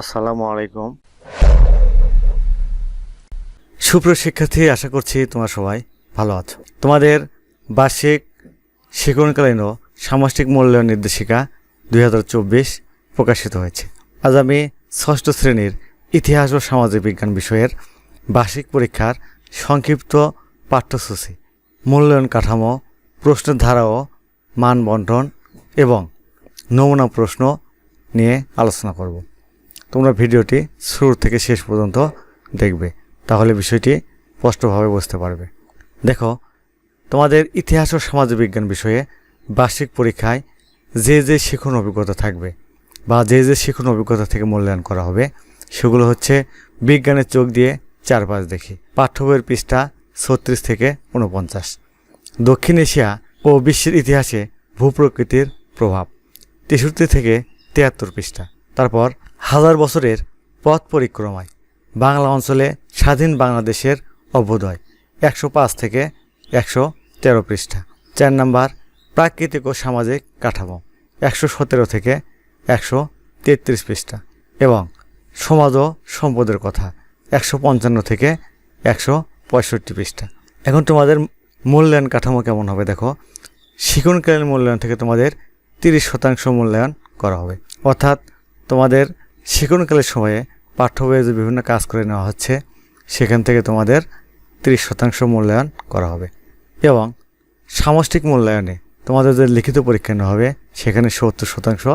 আসসালামু আলাইকুম। সুপ্রিয় শিক্ষার্থী, আশা করছি তোমার সবাই ভালো আছো। তোমাদের বার্ষিক শিক্ষণকালীন ও সামষ্টিক মূল্যায়ন নির্দেশিকা দুই হাজার চব্বিশ প্রকাশিত হয়েছে। আজ আমি ষষ্ঠ শ্রেণির ইতিহাস ও সামাজিক বিজ্ঞান বিষয়ের বার্ষিক পরীক্ষার সংক্ষিপ্ত পাঠ্যসূচি, মূল্যায়ন কাঠামো, প্রশ্নের ধারা ও মান বন্টন এবং নমুনা প্রশ্ন নিয়ে আলোচনা করব। তোমরা ভিডিওটি শুরু থেকে শেষ পর্যন্ত দেখবে, তাহলে বিষয়টি স্পষ্টভাবে বুঝতে পারবে। দেখো, তোমাদের ইতিহাস ও সমাজবিজ্ঞান বিষয়ে বার্ষিক পরীক্ষায় যে যে শিখন অভিজ্ঞতা থাকবে বা যে যে শিখন অভিজ্ঞতা থেকে মূল্যায়ন করা হবে, সেগুলো হচ্ছে বিজ্ঞানের চোখ দিয়ে চারপাশ দেখি। পাঠ্য বইয়ের পৃষ্ঠা ছত্রিশ থেকে উনপঞ্চাশ দক্ষিণ এশিয়া ও বিশ্বের ইতিহাসে ভূপ্রকৃতির প্রভাব, তেষট্টি থেকে তিয়াত্তর পৃষ্ঠা। তারপর হাজার বছরের পথ পরিক্রমায় বাংলা অঞ্চলে স্বাধীন বাংলাদেশের অভ্যুদয়, একশো পাঁচ থেকে একশো তেরো পৃষ্ঠা। চার নাম্বার, প্রাকৃতিক ও সামাজিক কাঠামো, একশো সতেরো থেকে একশো তেত্রিশ পৃষ্ঠা। এবং সমাজ ও সম্পদের কথা, একশো পঞ্চান্ন থেকে একশো পঁয়ষট্টি পৃষ্ঠা। এখন তোমাদের মূল্যায়ন কাঠামো কেমন হবে দেখো। শিক্ষণকালীন মূল্যায়ন থেকে তোমাদের তিরিশ শতাংশ মূল্যায়ন করা হবে। অর্থাৎ তোমাদের শিক্ষণকালের সময়ে পাঠ্য বইয়ে যে বিভিন্ন কাজ করে নেওয়া হচ্ছে, সেখান থেকে তোমাদের তিরিশ শতাংশ মূল্যায়ন করা হবে। এবং সামষ্টিক মূল্যায়নে তোমাদের যে লিখিত পরীক্ষা নেওয়া হবে, সেখানে সত্তর শতাংশ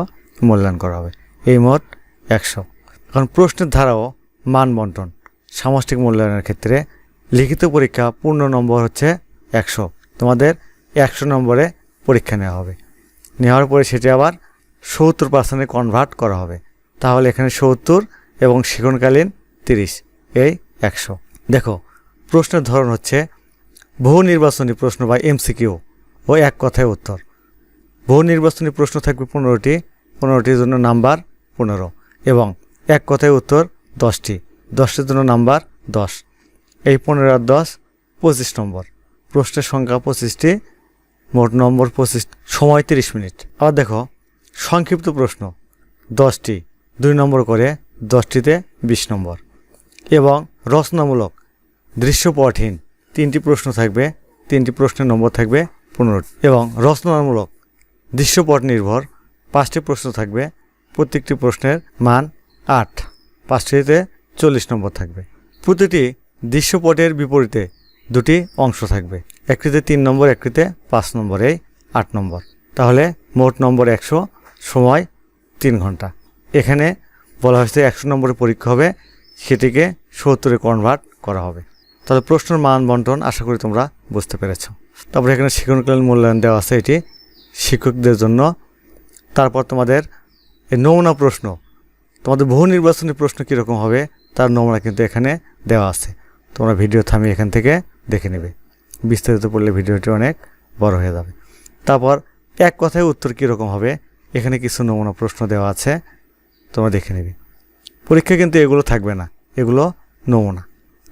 মূল্যায়ন করা হবে। এই মোট একশো। এখন প্রশ্নের ধারাও মান বন্টন। সামষ্টিক মূল্যায়নের ক্ষেত্রে লিখিত পরীক্ষা পূর্ণ নম্বর হচ্ছে একশো। তোমাদের একশো নম্বরে পরীক্ষা নেওয়া হবে। নেওয়ার পরে সেটি আবার সত্তর পার্সেন্টে কনভার্ট করা হবে। তাহলে এখানে সত্তর এবং শিখনকালীন তিরিশ, এই একশো। দেখো, প্রশ্নের ধরন হচ্ছে, বহু নির্বাচনী প্রশ্ন বা এমসিকিউ, ও এক কথায় উত্তর। বহু নির্বাচনী প্রশ্ন থাকবে পনেরোটি, পনেরোটির জন্য নাম্বার পনেরো এবং এক কথায় উত্তর দশটি, দশটির জন্য নাম্বার দশ। এই পনেরো আর দশ, পঁচিশ নম্বর। প্রশ্নের সংখ্যা পঁচিশটি, মোট নম্বর পঁচিশ, সময় তিরিশ মিনিট। আবার দেখো, সংক্ষিপ্ত প্রশ্ন, দশটি দুই নম্বর করে দশটিতে বিশ নম্বর। এবং রচনামূলক, দৃশ্যপটহীন, তিনটি প্রশ্ন থাকবে, তিনটি প্রশ্নের নম্বর থাকবে পনেরোটি এবং রচনামূলক, দৃশ্যপট নির্ভর, পাঁচটি প্রশ্ন থাকবে, প্রত্যেকটি প্রশ্নের মান আট, পাঁচটিতে চল্লিশ নম্বর থাকবে। প্রতিটি দৃশ্যপটের বিপরীতে দুটি অংশ থাকবে, একটিতে তিন নম্বর, একটিতে পাঁচ নম্বর আট নম্বর। তাহলে মোট নম্বর একশো, সময় তিন ঘণ্টা। এখানে বলা হয়েছে একশো নম্বরের পরীক্ষা হবে, সেটিকে সত্তরে কনভার্ট করা হবে। তাহলে প্রশ্নের মান বন্টন আশা করি তোমরা বুঝতে পেরেছ। তারপরে এখানে শিক্ষণকালীন মূল্যায়ন দেওয়া আছে এটি শিক্ষকদের জন্য। তারপর তোমাদের এই নমুনা প্রশ্ন, তোমাদের বহু নির্বাচনী প্রশ্ন কীরকম হবে তার নমুনা কিন্তু এখানে দেওয়া আছে। তোমরা ভিডিও থামিয়ে এখান থেকে দেখে নেবে। বিস্তারিত পড়লে ভিডিওটি অনেক বড় হয়ে যাবে। তারপর এক কথায় উত্তর কীরকম হবে, এখানে কিছু নমুনা প্রশ্ন দেওয়া আছে। তোমরা দেখে নেবে। পরীক্ষা কিন্তু এগুলো থাকবে না, এগুলো নমুনা।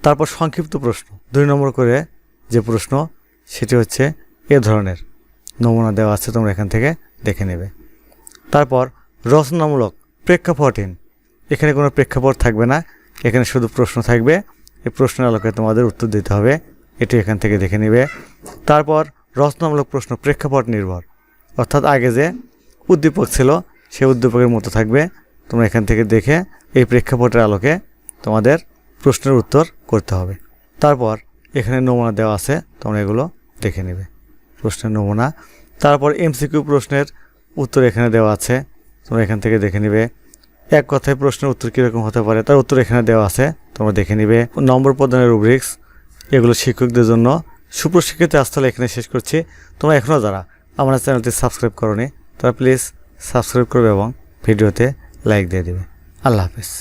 তারপর সংক্ষিপ্ত প্রশ্ন। দুই নম্বর করে যে প্রশ্ন, সেটি হচ্ছে এ ধরনের। নমুনা দেওয়া আছে, তোমরা এখান থেকে দেখে নেবে। তারপর রচনামূলক প্রেক্ষাপটহীন এখানে কোনো প্রেক্ষাপট থাকবে না, এখানে শুধু প্রশ্ন থাকবে। এই প্রশ্নের আলোকে তোমাদের উত্তর দিতে হবে, এটি এখান থেকে দেখে নেবে। তারপর রচনামূলক প্রশ্ন, প্রেক্ষাপট নির্ভর। অর্থাৎ আগে যে উদ্দীপক ছিল সেই উদ্দীপকের মতো থাকবে। তোমরা এখান থেকে দেখে এই প্রেক্ষাপটের আলোকে তোমাদের প্রশ্নের উত্তর করতে হবে। তারপর এখানে নমুনা দেওয়া আছে, তোমরা এগুলো দেখে নেবে, প্রশ্নের নমুনা। তারপর এমসিকিউ প্রশ্নের উত্তর এখানে দেওয়া আছে, তোমরা এখান থেকে দেখে নেবে। এক কথায় প্রশ্নের উত্তর কীরকম হতে পারে, তার উত্তর এখানে দেওয়া আছে, তোমরা দেখে নিবে। নম্বর প্রদানের রুব্রিক্স এগুলো শিক্ষকদের জন্য সুপ্রশিক্ষিত আস্থলে এখানে শেষ করছি। তোমরা এখনও যারা আমার চ্যানেলটি সাবস্ক্রাইব করনি, তারা প্লিজ সাবস্ক্রাইব করবে এবং ভিডিওতে লাইক দিয়ে দেবে। আল্লাহ হাফেজ।